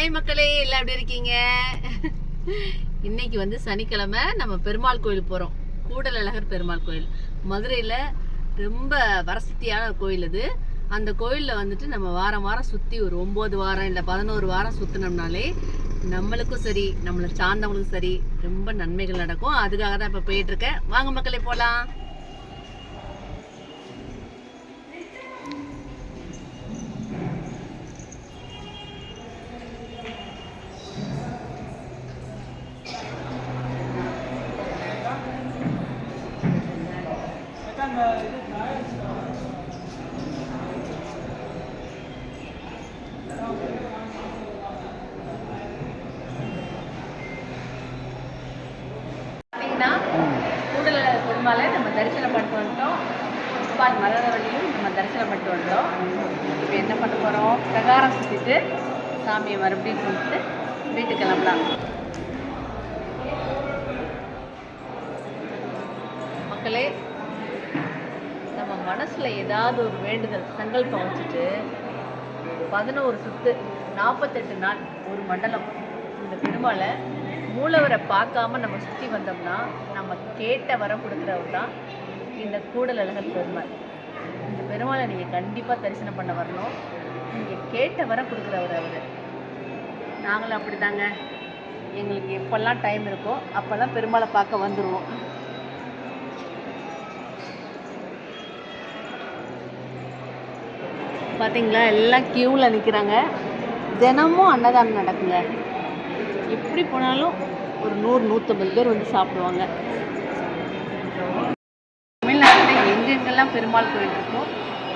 Hi மக்களே எல்லாம் எப்படி இருக்கீங்க? இன்னைக்கு வந்து சனிக்கிழமை நம்ம பெருமாள் கோயில் போகிறோம் கூடலழகர் பெருமாள் கோயில். மதுரையில் ரொம்ப வரசத்தியான கோயில் இது அந்த கோயிலில் வந்துட்டு நம்ம வாரம் வாரம் சுற்றி ஒரு ஒம்பது வாரம் இல்லை பதினோரு வாரம் சுற்றினோம்னாலே நம்மளுக்கும் சரி நம்மளை சார்ந்தவங்களுக்கும் சரி ரொம்ப நன்மைகள் நடக்கும். அதுக்காக தான் இப்போ போயிட்டுருக்கேன் வாங்க மக்களே போகலாம் பெருமாளை நம்ம தரிசனம் பண்ணிட்டு வந்துட்டோம். பால் மலரவழியும் நம்ம தரிசனம் பண்ணிட்டு வந்துட்டோம். இப்போ என்ன பண்ண போகிறோம் பிரகாரம் சுற்றிட்டு சாமியை மறுபடியும் கும்பிட்டு வீட்டுக்கு கிளம்பலாம் மக்களே நம்ம மனசில் ஏதாவது ஒரு வேண்டுதல் சங்கல்பம் வச்சுட்டு பதினோரு சுத்து நாற்பத்தெட்டு நாள் ஒரு மண்டலம். இந்த பெருமாளை மூலவரை பார்க்காம நம்ம சுற்றி வந்தோம்னா நம்ம கேட்ட வரம் கொடுக்குறவர் தான் இந்த கூடல் அழகர் பெருமாள். இந்த பெருமாளை நீங்கள் கண்டிப்பாக தரிசனம் பண்ண வரணும். நீங்கள் கேட்ட வரம் கொடுக்குறவர் அவர். நாங்களும் அப்படிதாங்க. எங்களுக்கு எப்போல்லாம் டைம் இருக்கோ அப்போல்லாம் பெருமாளை பார்க்க வந்துடுவோம் பார்த்தீங்களா எல்லாம் க்யூவில் நிற்கிறாங்க தினமும் அன்னதானம் நடக்குங்க. எப்படி போனாலும் ஒரு நூறு நூற்றம்பது பேர் வந்து சாப்பிடுவாங்க. தமிழ்நாட்டில் எங்கெங்கெல்லாம் பெருமாள் கோயில் இருக்கோ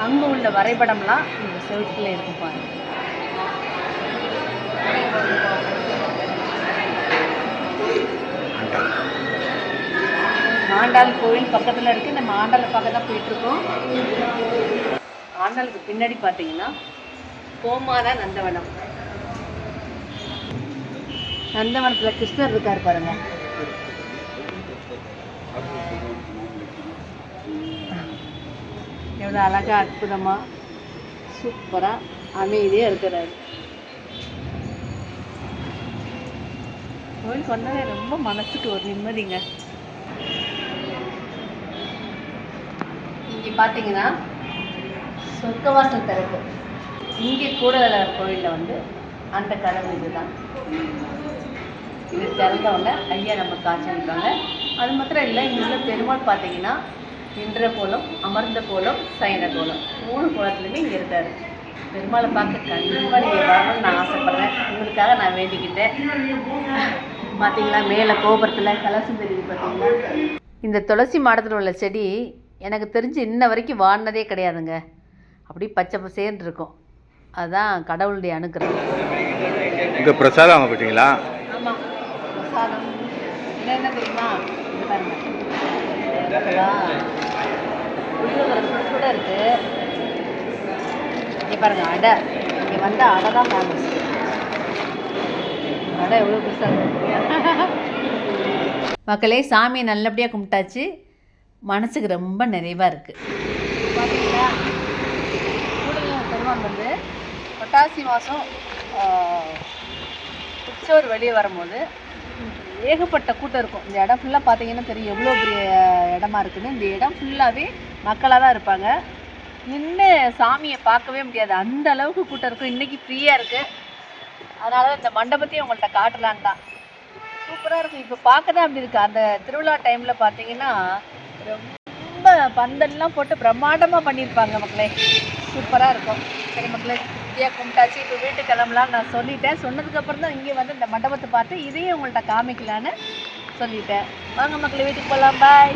அங்கே உள்ள வரைபடம்லாம் இந்த செவத்தில் இருக்கும் பாருங்க. ஆண்டாள் கோயில் பக்கத்தில் இருக்குது நம்ம ஆண்டாளை பார்க்க தான் போயிட்டுருக்கோம் ஆண்டாளுக்கு பின்னாடி பார்த்தீங்கன்னா கோமாதா நந்தவனம். நந்தவனத்தில் கிருஷ்ணர் இருக்கார் பாருங்க. எவ்வளோ அழகா அற்புதமாக சூப்பராக அமைதியாக இருக்கிறாரு. கோயில் கொண்டதே ரொம்ப மனசுக்கு ஒரு நிம்மதிங்க. இங்கே பார்த்தீங்கன்னா சொர்க்கவாசல் திறப்பு. இங்கே கூடலர் கோயிலில் வந்து அந்த கதவு இதுதான். இது திறந்தவங்க ஐயா நம்ம காட்சியளிப்பாங்க. அது மாத்திரம் இல்லை இங்கே உள்ள பெருமாள் பார்த்தீங்கன்னா நின்ற கோலம் அமர்ந்த கோலம் சயன கோலம். மூணு கோலத்துலையுமே இங்கே இருக்காரு. பெருமாளை பார்க்க கண்டிப்பாக நீங்கள் வரணும்னு நான் ஆசைப்பட்றேன். உங்களுக்காக நான் வேண்டிக்கிட்டேன். பார்த்தீங்களா மேலே கோபுரத்தில் கலசம் தெரியுது பார்த்தீங்களா இந்த துளசி மாடத்தில் உள்ள செடி எனக்கு தெரிஞ்சு இன்ன வரைக்கும் வாடினதே கிடையாதுங்க. அப்படி பச்சை பசேன்னு இருக்கும். அதுதான் கடவுளுடைய அனுக்கிரகம். இங்கே பிரசாதம் வாங்க போயிட்டீங்களா? ஆமாம் பிரசாதம். என்ன தெரியுமா? இது பாருங்க. இருக்குதா? புளியோதரை சுட சுட இருக்கு. இங்கே பாருங்க அடை. இங்கே வந்த அடை தான் ஃபேமஸ் அடை எவ்வளோ பெருசாக மக்களே சாமியை நல்லபடியாக கும்பிட்டாச்சு. மனசுக்கு ரொம்ப நிறைவாக இருக்குது பார்த்தீங்களா மாதம் வந்து பொட்டாசி மாதம் உற்சவர் வெளியே வரும்போது ஏகப்பட்ட கூட்டம் இருக்கும். இந்த இடம் ஃபுல்லாக பார்த்தீங்கன்னா தெரியும். எவ்வளோ பெரிய இடமா இருக்குன்னு. இந்த இடம் ஃபுல்லாகவே மக்களாக தான் இருப்பாங்க. நின்று சாமியை பார்க்கவே முடியாது. அந்த அளவுக்கு கூட்டம் இருக்கும். இன்றைக்கி ஃப்ரீயாக இருக்குது அதனால தான் இந்த மண்டபத்தையும் உங்கள்கிட்ட காட்டலான்னு தான். சூப்பராக இருக்கும். இப்போ பார்க்க தான் அப்படி இருக்குது அந்த திருவிழா டைமில் பார்த்தீங்கன்னா ரொம்ப பந்தல்லாம் போட்டு பிரம்மாண்டமாக பண்ணியிருப்பாங்க மக்களே. சூப்பராக இருக்கும். சரி மக்களே இந்தியா கும்பிட்டாச்சு. இப்போ வீட்டுக்கு கிளம்பலான்னு நான் சொல்லிட்டேன். சொன்னதுக்கப்புறம் தான் இங்கே வந்து இந்த மண்டபத்தை பார்த்து இதையும் உங்கள்கிட்ட காமிக்கலான்னு சொல்லிட்டேன். வாங்க மக்களே வீட்டுக்கு போகலாம். பாய்